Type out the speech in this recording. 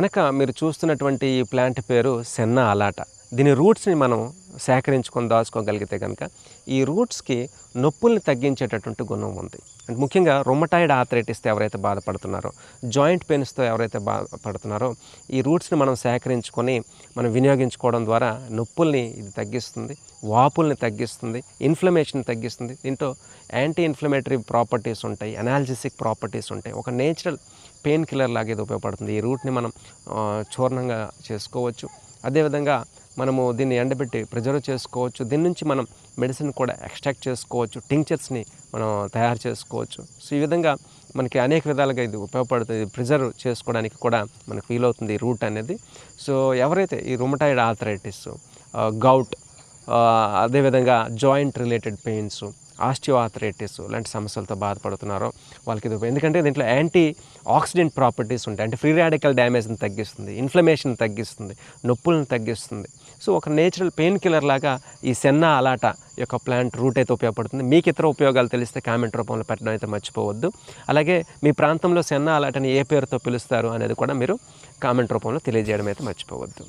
కనుక మీరు చూస్తున్నటువంటి ఈ ప్లాంట్ పేరు సెన్న అలాట దీని రూట్స్ని మనం సేకరించుకొని దాచుకోగలిగితే కనుక ఈ రూట్స్కి నొప్పుల్ని తగ్గించేటటువంటి గుణం ఉంది. అంటే ముఖ్యంగా రొమటాయిడ్ ఆథరైటిస్తో ఎవరైతే బాధపడుతున్నారో జాయింట్ పెయిన్స్తో ఎవరైతే బాధపడుతున్నారో ఈ రూట్స్ని మనం సేకరించుకొని మనం వినియోగించుకోవడం ద్వారా నొప్పుల్ని ఇది తగ్గిస్తుంది వాపుల్ని తగ్గిస్తుంది ఇన్ఫ్లమేషన్ తగ్గిస్తుంది. దీంట్లో యాంటీ ఇన్ఫ్లమేటరీ ప్రాపర్టీస్ ఉంటాయి అనాలజిసిక్ ప్రాపర్టీస్ ఉంటాయి. ఒక నేచురల్ పెయిన్ కిల్లర్ లాగా ఇది ఉపయోగపడుతుంది. ఈ రూట్ని మనం చూర్ణంగా చేసుకోవచ్చు. అదేవిధంగా మనము దీన్ని ఎండబెట్టి ప్రిజర్వ్ చేసుకోవచ్చు. దీని నుంచి మనం మెడిసిన్ కూడా ఎక్స్ట్రాక్ట్ చేసుకోవచ్చు. టింక్చర్స్ని మనం తయారు చేసుకోవచ్చు. సో ఈ విధంగా మనకి అనేక విధాలుగా ఇది ఉపయోగపడుతుంది. ప్రిజర్వ్ చేసుకోవడానికి కూడా మనకు ఫీల్ అవుతుంది ఈ రూట్ అనేది. సో ఎవరైతే ఈ రుమటాయిడ్ ఆథరైటిస్ గౌట్ అదేవిధంగా జాయింట్ రిలేటెడ్ పెయిన్స్ ఆస్టియోఆథరైటిస్ లాంటి సమస్యలతో బాధపడుతున్నారో వాళ్ళకి ఇది ఎందుకంటే దీంట్లో యాంటీ ఆక్సిడెంట్ ప్రాపర్టీస్ ఉంటాయి. అంటే ఫ్రీ రాడికల్ డ్యామేజ్ని తగ్గిస్తుంది ఇన్ఫ్లమేషన్ తగ్గిస్తుంది నొప్పులను తగ్గిస్తుంది. సో ఒక నేచురల్ పెయిన్ కిల్లర్ లాగా ఈ సెన్నా అలాట యొక్క ప్లాంట్ రూట్ అయితే ఉపయోగపడుతుంది. మీకు ఇతర ఉపయోగాలు తెలిస్తే కామెంట్ రూపంలో పెట్టడం అయితే మర్చిపోవద్దు. అలాగే మీ ప్రాంతంలో సెన్నా అలాటని ఏ పేరుతో పిలుస్తారు అనేది కూడా మీరు కామెంట్ రూపంలో తెలియజేయడం అయితే మర్చిపోవద్దు.